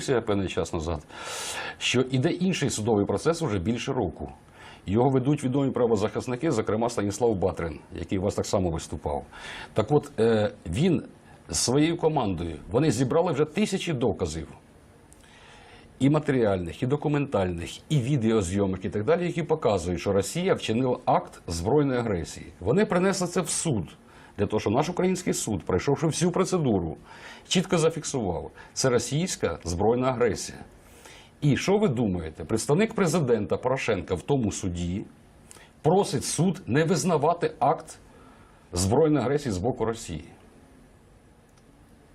дискусія певний час назад, що іде інший судовий процес уже більше року. Його ведуть відомі правозахисники, зокрема Станіслав Батрин, який у вас так само виступав. Так от е, він з своєю командою вони зібрали вже тисячі доказів і матеріальних, і документальних, і відеозйомок, і так далі, які показують, що Росія вчинила акт збройної агресії. Вони принесли це в суд для того, щоб наш український суд, пройшовши всю процедуру, чітко зафіксував, це російська збройна агресія. І що ви думаєте? Представник президента Порошенка в тому суді просить суд не визнавати акт збройної агресії з боку Росії.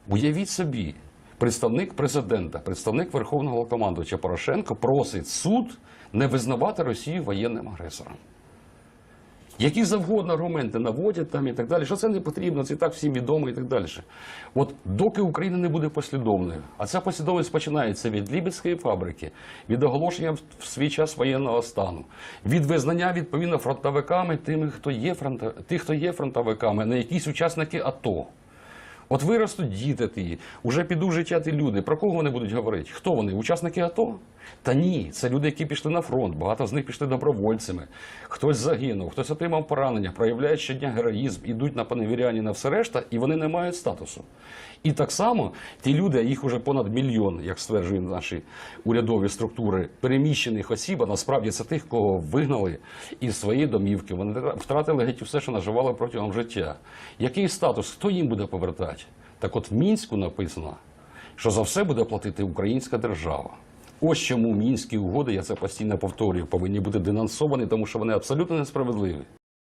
Уявіть собі, представник президента, представник Верховного Головнокомандувача Порошенко просить суд не визнавати Росію воєнним агресором. Які завгодно аргументи наводять там і так далі, що це не потрібно, це і так всім відомо і так далі. От доки Україна не буде послідовною, а ця послідовність починається від Лібецької фабрики, від оголошення в- свій час воєнного стану, від визнання відповідно фронтовиками тими, хто є фронта... тих, хто є фронтовиками, не якісь учасники АТО. От виростуть діти ті, уже підуть життя ті люди. Про кого вони будуть говорити? Хто вони? Учасники АТО? Та ні, це люди, які пішли на фронт. Багато з них пішли добровольцями. Хтось загинув, хтось отримав поранення, проявляють щодня героїзм, ідуть на поневіряння на все решта, і вони не мають статусу. І так само ті люди, їх уже понад мільйон, як стверджують наші урядові структури, переміщених осіб, а насправді це тих, кого вигнали із своєї домівки. Вони втратили геть все, що наживали протягом життя. Який статус? Хто їм буде повертати? Так от в Мінську написано, що за все буде платити українська держава. Ось чому мінські угоди, я це постійно повторюю, повинні бути денонсовані, тому що вони абсолютно несправедливі.